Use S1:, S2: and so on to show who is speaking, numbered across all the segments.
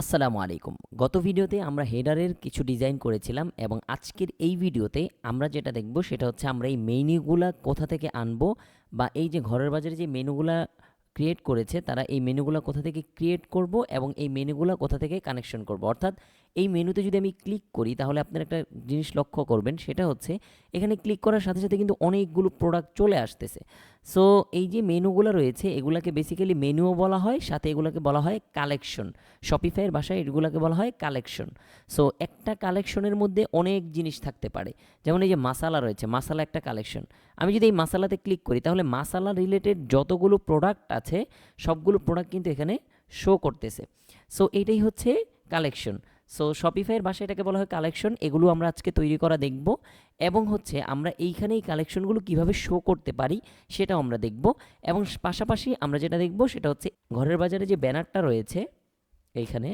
S1: আসসালামু আলাইকুম। গত ভিডিওতে আমরা হেডারের কিছু ডিজাইন করেছিলাম এবং আজকের এই ভিডিওতে আমরা যেটা দেখব সেটা হচ্ছে আমরা এই মেনুগুলা কোথা থেকে আনব বা এই যে ঘরের বাজারে যে মেনুগুলা ক্রিয়েট করেছে, তারা এই মেনুগুলা কোথা থেকে ক্রিয়েট করব এবং এই মেনুগুলা কোথা থেকে কানেকশন করব। অর্থাৎ এই মেনুতে যদি আমি ক্লিক করি, তাহলে আপনার একটা জিনিস লক্ষ্য করবেন, সেটা হচ্ছে এখানে ক্লিক করার সাথে সাথে কিন্তু অনেকগুলো প্রোডাক্ট চলে আসতেছে। সো এই যে মেনুগুলো রয়েছে, এগুলাকে বেসিক্যালি মেনুও বলা হয়, সাথে এগুলোকে বলা হয় কালেকশন শপিফাইয়ের ভাষায় এগুলোকে বলা হয় কালেকশন সো একটা কালেকশনের মধ্যে অনেক জিনিস থাকতে পারে। যেমন এই যে মাসালা রয়েছে মাসালা একটা কালেকশন আমি যদি এই মাসালাতে ক্লিক করি, তাহলে মাসালা রিলেটেড যতগুলো প্রোডাক্ট আছে, সবগুলো প্রোডাক্ট কিন্তু এখানে শো করতেছে। সো এটাই হচ্ছে কালেকশন সো শপিফাইয়ের ভাষায় এটাকে বলা হয় কালেকশন এগুলো আমরা আজকে তৈরি করা দেখব। এবং হচ্ছে আমরা এইখানে এই কালেকশনগুলো কীভাবে শো করতে পারি সেটাও আমরা দেখব। এবং পাশাপাশি আমরা যেটা দেখব সেটা হচ্ছে ঘরের বাজারে যে ব্যানারটা রয়েছে এইখানে,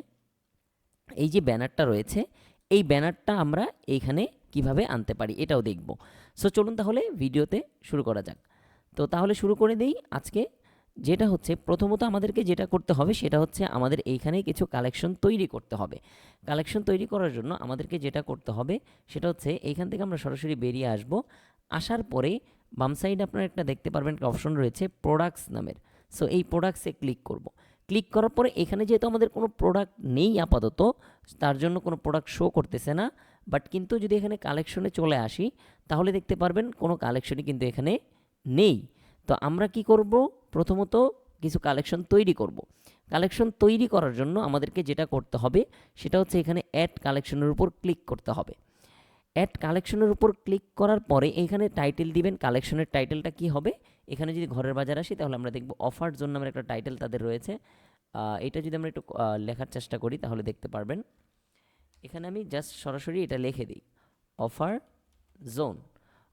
S1: এই যে ব্যানারটা রয়েছে, এই ব্যানারটা আমরা এইখানে কীভাবে আনতে পারি এটাও দেখব। সো চলুন তাহলে ভিডিওতে শুরু করা যাক। তো তাহলে শুরু করে দেই আজকে যেটা হচ্ছে প্রথমত আমাদেরকে যেটা করতে হবে সেটা হচ্ছে আমাদের এইখানে কিছু কালেকশন তৈরি করতে হবে। কালেকশন তৈরি করার জন্য আমাদেরকে যেটা করতে হবে সেটা হচ্ছে এইখান থেকে আমরা সরাসরি বেরিয়ে আসব। আসার পরে বাম সাইডে আপনারা একটা দেখতে পারবেন একটা অপশন রয়েছে প্রোডাক্টস নামের। সো এই প্রোডাক্টসে ক্লিক করব। ক্লিক করার পরে এখানে যেহেতু আমাদের কোনো প্রোডাক্ট নেই আপাতত, তার জন্য কোনো প্রোডাক্ট শো করতেছে না। বাট কিন্তু যদি এখানে কালেকশনে চলে আসি, তাহলে দেখতে পারবেন কোনো কালেকশনই কিন্তু এখানে নেই। তো আমরা কি করব? প্রথমত কিছু কালেকশন তৈরি করব। কালেকশন তৈরি করার জন্য আমাদেরকে যেটা করতে হবে, সেটা হচ্ছে এখানে অ্যাড কালেকশনের উপর ক্লিক করতে হবে। অ্যাড কালেকশনের উপর ক্লিক করার পরে এখানে টাইটেল দিবেন। কালেকশনের টাইটেলটা কি হবে? এখানে যদি ঘরের বাজার আসি, তাহলে আমরা দেখব অফার জোন নামের একটা টাইটেল তাদের রয়েছে। এটা যদি আমরা একটু লেখার চেষ্টা করি, তাহলে দেখতে পারবেন। এখানে আমি জাস্ট সরাসরি এটা লিখে দিই। অফার জোন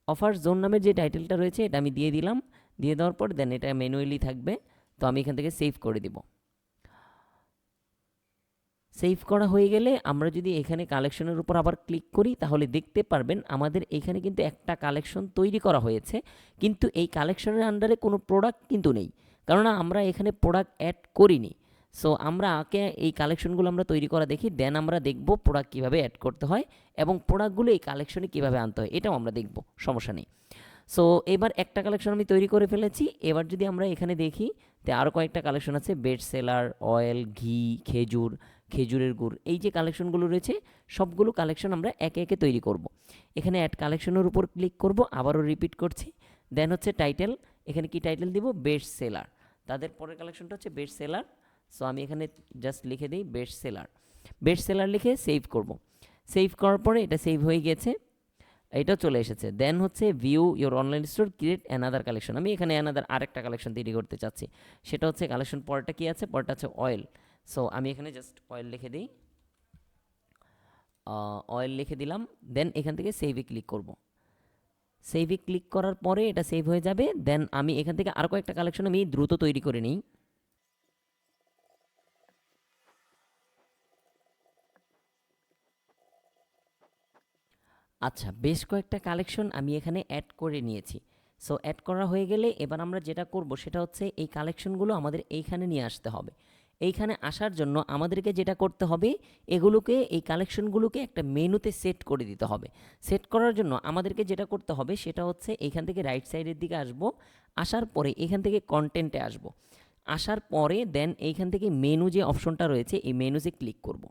S1: অফার জোন নামের যে টাইটেলটা রয়েছে, এটা আমি দিয়ে দিলাম। দিয়ে দেওয়ার পর দেন এটা ম্যানুয়ালি থাকবে। তো আমি এখান থেকে সেভ করে দিব। সেভ করা হয়ে গেলে আমরা যদি এখানে কালেকশনের উপর আবার ক্লিক করি, তাহলে দেখতে পারবেন আমাদের এখানে কিন্তু একটা কালেকশন তৈরি করা হয়েছে। কিন্তু এই কালেকশনের আন্ডারে কোনো প্রোডাক্ট কিন্তু নেই। কেননা আমরা এখানে প্রোডাক্ট অ্যাড করিনি। সো আমরা আগে এই কালেকশনগুলো আমরা তৈরি করা দেখি দেন আমরা দেখব প্রোডাক্ট কীভাবে অ্যাড করতে হয় এবং প্রোডাক্টগুলো এই কালেকশনে কীভাবে আনতে হয়। এটাও আমরা দেখব, সমস্যা নেই। সো এবার একটা কালেকশন আমি তৈরি করে ফেলেছি। এবার যদি আমরা এখানে দেখি, তো আরও কয়েকটা কালেকশন আছে। বেড সেলার অয়েল ঘি খেজুর খেজুরের গুড়। এই যে কালেকশনগুলো রয়েছে, সবগুলো কালেকশন আমরা একে একে তৈরি করব। এখানে অ্যাড কালেকশনের উপর ক্লিক করব, আবারও রিপিট করছি। দেন হচ্ছে টাইটেল এখানে কি টাইটেল দিব? বেস্ট সেলার তাদের পরের কালেকশনটা হচ্ছে বেস্ট সেলার সো আমি এখানে জাস্ট লিখে দিই বেস্ট সেলার বেস্ট সেলার লিখে সেভ করব। সেভ করার পরে এটা সেভ হয়ে গেছে। এটাও চলে এসেছে। দেন হচ্ছে view your online store create another collection আমি এখানে অ্যানাদার আরেকটা কালেকশন তৈরি করতে চাচ্ছি। সেটা হচ্ছে কালেকশন পরটা কি আছে? পরটা হচ্ছে অয়েল সো আমি এখানে জাস্ট অয়েল লিখে দিই। অয়েল লিখে দিলাম। দেন এখান থেকে সেভে ক্লিক করব। সেভে ক্লিক করার পরে এটা সেভ হয়ে যাবে। দেন আমি এখান থেকে আরও কয়েকটা কালেকশন আমি দ্রুত তৈরি করে নিই। আচ্ছা বেশ কয়েকটা কালেকশন আমি এখানে অ্যাড করে নিয়েছি। সো অ্যাড করা হয়ে গেলে এবার আমরা যেটা করব সেটা হচ্ছে এই কালেকশনগুলো আমাদের এইখানে নিয়ে আসতে হবে। এইখানে আসার জন্য আমাদেরকে যেটা করতে হবে, এগুলোকে, এই কালেকশনগুলোকে একটা মেনুতে সেট করে দিতে হবে। সেট করার জন্য আমাদেরকে যেটা করতে হবে সেটা হচ্ছে এইখান থেকে রাইট সাইডের দিকে আসব, আসার পরে এখান থেকে কন্টেন্টে আসব। আসার পরে দেন এইখান থেকে মেনু যে অপশনটা রয়েছে, এই মেনুতে ক্লিক করব।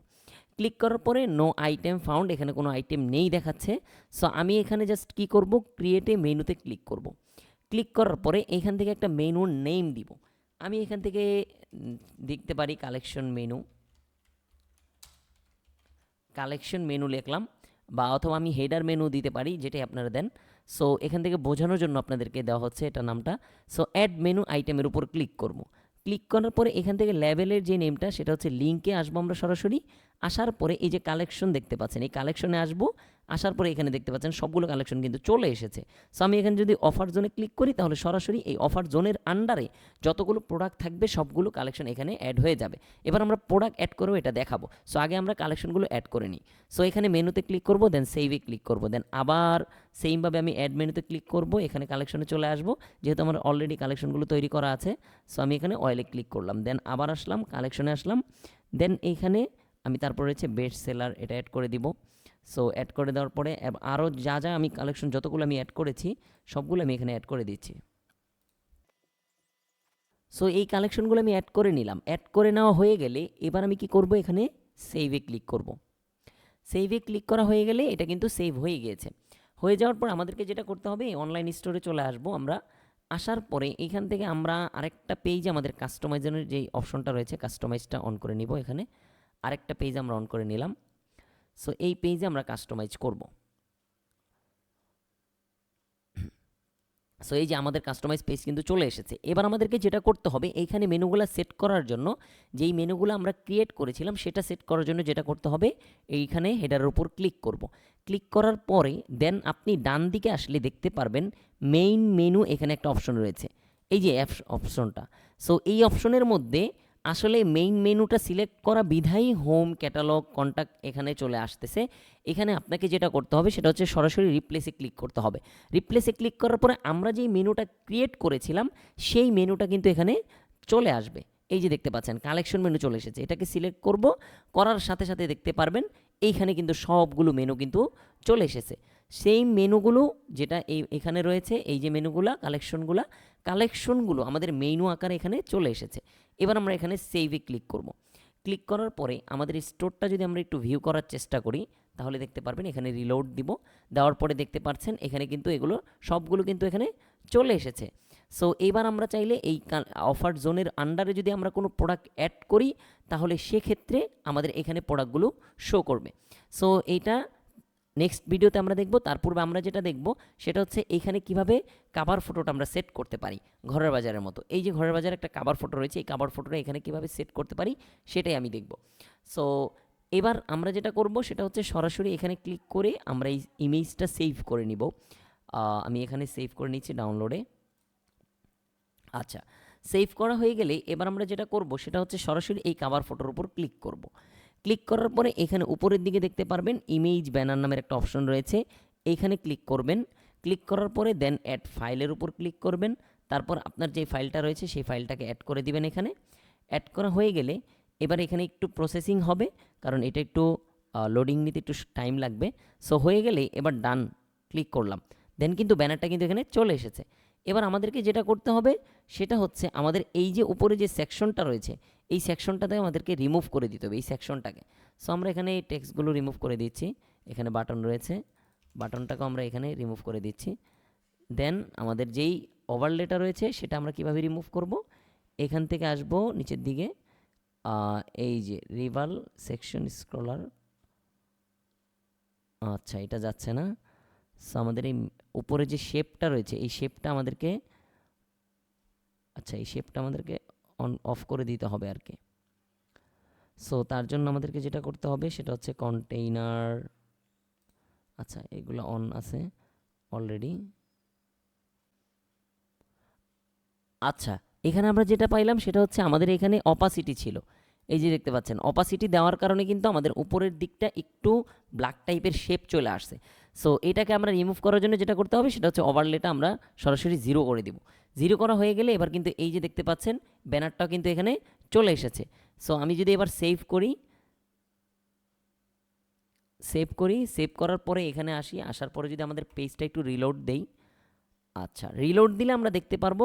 S1: ক্লিক করার পরে নো আইটেম ফাউন্ড এখানে কোনো আইটেম নেই দেখাচ্ছে। সো আমি এখানে জাস্ট কি করব? ক্রিয়েটে মেনুতে ক্লিক করব। ক্লিক করার পরে এখান থেকে একটা মেনুর নেম দিব। আমি এখান থেকে দেখতে পারি কালেকশন মেনু কালেকশন মেনু লিখলাম বা অথবা আমি হেডার মেনু দিতে পারি, যেটাই আপনারা দেন। সো এখান থেকে বোঝানোর জন্য আপনাদেরকে দেওয়া হচ্ছে এটা নামটা। সো অ্যাড মেনু আইটেমের উপর ক্লিক করব। ক্লিক করার পরে এখান থেকে লেভেলের যে নেমটা সেটা হচ্ছে লিঙ্কে আসব আমরা সরাসরি। আসার পরে এই যে কালেকশন দেখতে পাচ্ছেন, এই কালেকশনে আসব। আসার পরে এখানে দেখতে পাচ্ছেন সবগুলো কালেকশন কিন্তু চলে এসেছে। সো আমি এখানে যদি অফার জোনে ক্লিক করি, তাহলে সরাসরি এই অফার জোনের আন্ডারে যতগুলো প্রোডাক্ট থাকবে, সবগুলো কালেকশন এখানে অ্যাড হয়ে যাবে। এবার আমরা প্রোডাক্ট অ্যাড করেও এটা দেখাবো। সো আগে আমরা কালেকশনগুলো অ্যাড করে নিই। সো এখানে মেনুতে ক্লিক করব দেন সেইভে ক্লিক করব। দেন আবার সেইমভাবে আমি অ্যাড মেনুতে ক্লিক করব, এখানে কালেকশনে চলে আসব। যেহেতু আমার অলরেডি কালেকশনগুলো তৈরি করা আছে সো আমি এখানে অয়েলে ক্লিক করলাম। দেন আবার আসলাম কালেকশনে আসলাম। দেন এইখানে আমি তারপর রয়েছে বেস্ট সেলার এটা অ্যাড করে দিব। সো অ্যাড করে দেওয়ার পরে আরও যা যা আমি কালেকশন যতগুলো আমি অ্যাড করেছি, সবগুলো আমি এখানে অ্যাড করে দিচ্ছি। সো এই কালেকশনগুলো আমি অ্যাড করে নিলাম। অ্যাড করে নেওয়া হয়ে গেলে, এবার আমি কি করব এখানে? সেভে ক্লিক করব। সেভে ক্লিক করা হয়ে গেলে, এটা কিন্তু সেভ হয়ে গিয়েছে। হয়ে যাওয়ার পর আমাদেরকে যেটা করতে হবে অনলাইন স্টোরে চলে আসব আমরা। আসার পরে এখান থেকে আমরা আরেকটা পেজ আমাদের কাস্টমাইজের যেই অপশনটা রয়েছে কাস্টমাইজটা অন করে নিব এখানে। আরেকটা পেজ আমরা অন করে নিলাম। সো এই পেজে আমরা কাস্টমাইজ করব। সো এই যে আমাদের কাস্টমাইজ পেজ কিন্তু চলে এসেছে। এবার আমাদেরকে যেটা করতে হবে, এইখানে মেনুগুলো সেট করার জন্য, যেই মেনুগুলো আমরা ক্রিয়েট করেছিলাম, সেটা সেট করার জন্য যেটা করতে হবে, এইখানে হেডারের উপর ক্লিক করব। ক্লিক করার পরে দেন আপনি ডান দিকে আসলে দেখতে পারবেন মেইন মেনু এখানে একটা অপশন রয়েছে। এই যে অপশনটা সো এই অপশনের মধ্যে আসলে মেইন মেনুটা সিলেক্ট করা বিধাই হোম ক্যাটালগ কন্ট্যাক্ট এখানে চলে আসতেছে। এখানে আপনাকে যেটা করতে হবে সেটা হচ্ছে সরাসরি রিপ্লেসে ক্লিক করতে হবে। রিপ্লেসে ক্লিক করার পরে আমরা যেই মেনুটা ক্রিয়েট করেছিলাম, সেই মেনুটা কিন্তু এখানে চলে আসবে। এই যে দেখতে পাচ্ছেন কালেকশন মেনু চলে এসেছে। এটাকে সিলেক্ট করব, করার সাথে সাথে দেখতে পারবেন, এইখানে কিন্তু সবগুলো মেনু কিন্তু চলে এসেছে। সেই মেনুগুলো যেটা এই, এখানে রয়েছে, এই যে মেনুগুলা কালেকশনগুলা কালেকশনগুলো আমাদের মেনু আকারে এখানে চলে এসেছে। এবার আমরা এখানে সেভে ক্লিক করব। ক্লিক করার পরে আমাদের স্টোরটা যদি আমরা একটু ভিউ করার চেষ্টা করি, তাহলে দেখতে পারবেন এখানে রিলোড দিব। দেওয়ার পরে দেখতে পাচ্ছেন এখানে কিন্তু এগুলো সবগুলো কিন্তু এখানে চলে এসেছে। সো এবার আমরা চাইলে এই অফার জোনের আন্ডারে যদি আমরা কোনো প্রোডাক্ট অ্যাড করি, তাহলে সেক্ষেত্রে আমাদের এখানে প্রোডাক্টগুলো শো করবে। সো এইটা নেক্সট ভিডিওতে আমরা দেখব, তার পূর্বে আমরা যেটা দেখব, সেটা হচ্ছে এখানে কীভাবে কাভার ফটোটা আমরা সেট করতে পারি ঘরের বাজারের মতো। এই যে ঘরের বাজারে একটা কাভার ফটো রয়েছে, এই কাভার ফটোটা এখানে কীভাবে সেট করতে পারি, সেটাই আমি দেখব। সো এবার আমরা যেটা করব, সেটা হচ্ছে সরাসরি এখানে ক্লিক করে আমরা এই ইমেজটা সেভ করে নিব। আমি এখানে সেভ করে নিচ্ছি ডাউনলোডে আচ্ছা সেভ করা হয়ে গেলে এবার আমরা যেটা করব, সেটা হচ্ছে সরাসরি এই কাভার ফটোর উপর ক্লিক করব। ক্লিক করার পরে এখানে উপরের দিকে দেখতে পারবেন ইমেজ ব্যানার নামের একটা অপশন রয়েছে। এইখানে ক্লিক করবেন। ক্লিক করার পরে দেন অ্যাড ফাইলের উপর ক্লিক করবেন। তারপর আপনার যে ফাইলটা রয়েছে সেই ফাইলটাকে অ্যাড করে দিবেন এখানে। অ্যাড করা হয়ে গেলে এবার এখানে একটু প্রসেসিং হবে, কারণ এটা একটু লোডিং নিতে একটু টাইম লাগবে। সো হয়ে গেলে এবার ডান ক্লিক করলাম। দেন কিন্তু ব্যানারটা কিন্তু এখানে চলে এসেছে। এবার আমাদেরকে যেটা করতে হবে, সেটা হচ্ছে আমাদের এই যে উপরে যে সেকশনটা রয়েছে এই সেকশনটাতে আমাদেরকে রিমুভ করে দিতে হবে, এই সেকশনটাকে সো আমরা এখানে এই টেক্সটগুলো রিমুভ করে দিচ্ছি। এখানে বাটন রয়েছে। বাটনটাকে আমরা এখানে রিমুভ করে দিচ্ছি। দেন আমাদের যেই ওভারলেটা রয়েছে, সেটা আমরা কীভাবে রিমুভ করব? এখান থেকে আসব নিচের দিকে। এই যে রিভাল সেকশন স্ক্রলার আচ্ছা এটা যাচ্ছে না। সো আমাদের এই উপরে যে শেপটা রয়েছে, এই শেপটা আমাদেরকে আচ্ছা এই শেপটা আমাদেরকে অন অফ করে দিতে হবে আর কি। সো তার জন্য আমাদেরকে যেটা করতে হবে, সেটা হচ্ছে কন্টেইনার আচ্ছা এগুলো অন আছে অলরেডি আচ্ছা এখানে আমরা যেটা পাইলাম, সেটা হচ্ছে আমাদের এখানে অপাসিটি ছিল। এই যে দেখতে পাচ্ছেন অপাসিটি দেওয়ার কারণে কিন্তু আমাদের উপরের দিকটা একটু ব্ল্যাক টাইপের শেপ চলে আসছে। সো এটাকে আমরা রিমুভ করার জন্য যেটা করতে হবে সেটা হচ্ছে ওভারলেটা আমরা সরাসরি জিরো করে দিব। জিরো করা হয়ে গেলে এবার কিন্তু এই যে দেখতে পাচ্ছেন ব্যানারটাও কিন্তু এখানে চলে এসেছে। সো আমি যদি এবার সেভ করি সেভ করি সেভ করার পরে এখানে আসি, আসার পরে যদি আমাদের পেজটা একটু রিলোড দেই আচ্ছা রিলোড দিলে আমরা দেখতে পারব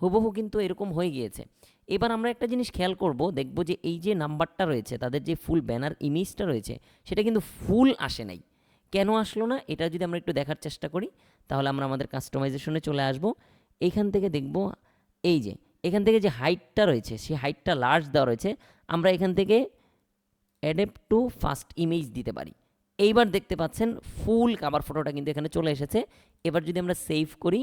S1: হুবহু কিন্তু এরকম হয়ে গিয়েছে। এবার আমরা একটা জিনিস খেয়াল করব, দেখব যে এই যে নাম্বারটা রয়েছে, তাদের যে ফুল ব্যানার ইমেজটা রয়েছে, সেটা কিন্তু ফুল আসে নাই। কেন আসলো না, এটা যদি আমরা একটু দেখার চেষ্টা করি, তাহলে আমরা আমাদের কাস্টমাইজেশনে চলে আসব। এইখান থেকে দেখব, এই যে, এখান থেকে যে হাইটটা রয়েছে, সেই হাইটটা লার্জ দেওয়া রয়েছে, আমরা এখান থেকে অ্যাডেপ টু ফার্স্ট ইমেজ দিতে পারি। এইবার দেখতে পাচ্ছেন ফুল কাবার ফটোটা কিন্তু এখানে চলে এসেছে। এবার যদি আমরা সেভ করি,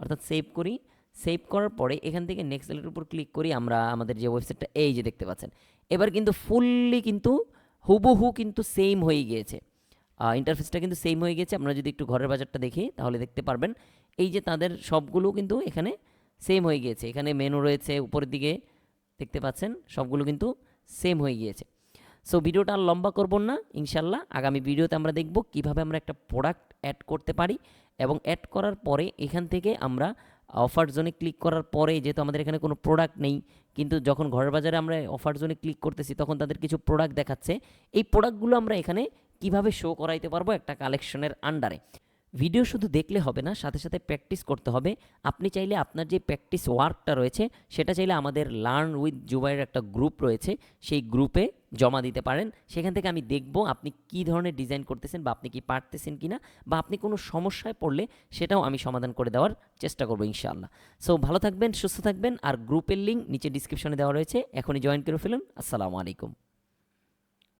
S1: অর্থাৎ সেভ করি সেভ করার পরে এখান থেকে নেক্সট এলের উপর ক্লিক করি, আমরা আমাদের যে ওয়েবসাইটটা এই যে দেখতে পাচ্ছেন। এবার কিন্তু ফুললি কিন্তু হুবহু কিন্তু সেম হয়ে গিয়েছে। ইন্টারফেসটা কিন্তু সেম হয়ে গেছে। আমরা যদি একটু ঘরের বাজারটা দেখি, তাহলে দেখতে পারবেন। এই যে তাদের সবগুলো কিন্তু এখানে সেম হয়ে গিয়েছে। এখানে মেনু রয়েছে উপরের দিকে, দেখতে পাচ্ছেন? সবগুলো কিন্তু সেম হয়ে গিয়েছে। সো ভিডিওটা আর লম্বা করব না ইনশাল্লাহ আগামী ভিডিওতে আমরা দেখব কীভাবে আমরা একটা প্রোডাক্ট অ্যাড করতে পারি এবং অ্যাড করার পরে এখান থেকে আমরা অফার জোনে ক্লিক করার পরে, যেহেতু আমাদের এখানে কোনো প্রোডাক্ট নেই, কিন্তু যখন ঘরের বাজারে আমরা অফার জোনে ক্লিক করতেছি, তখন তাদের কিছু প্রোডাক্ট দেখাচ্ছে। এই প্রোডাক্টগুলো আমরা এখানে কীভাবে শো করাইতে পারব একটা কালেকশনের আন্ডারে ভিডিও শুধু দেখলে হবে না, সাথে সাথে প্র্যাকটিস করতে হবে। আপনি চাইলে আপনার যে প্র্যাকটিস ওয়ার্কটা রয়েছে, সেটা চাইলে আমাদের লার্ন উইথ জুবাইয়ের একটা গ্রুপ রয়েছে, সেই গ্রুপে জমা দিতে পারেন। সেখান থেকে আমি দেখব আপনি কি ধরনের ডিজাইন করতেছেন বা আপনি কি পারতেছেন কিনা, বা আপনি কোনো সমস্যায় পড়লে সেটাও আমি সমাধান করে দেওয়ার চেষ্টা করব ইনশাআল্লাহ। সো ভালো থাকবেন, সুস্থ থাকবেন, আর গ্রুপের লিঙ্ক নিচে ডিসক্রিপশনে দেওয়া রয়েছে। এখনই জয়েন করে ফেলুন। আসসালামু আলাইকুম।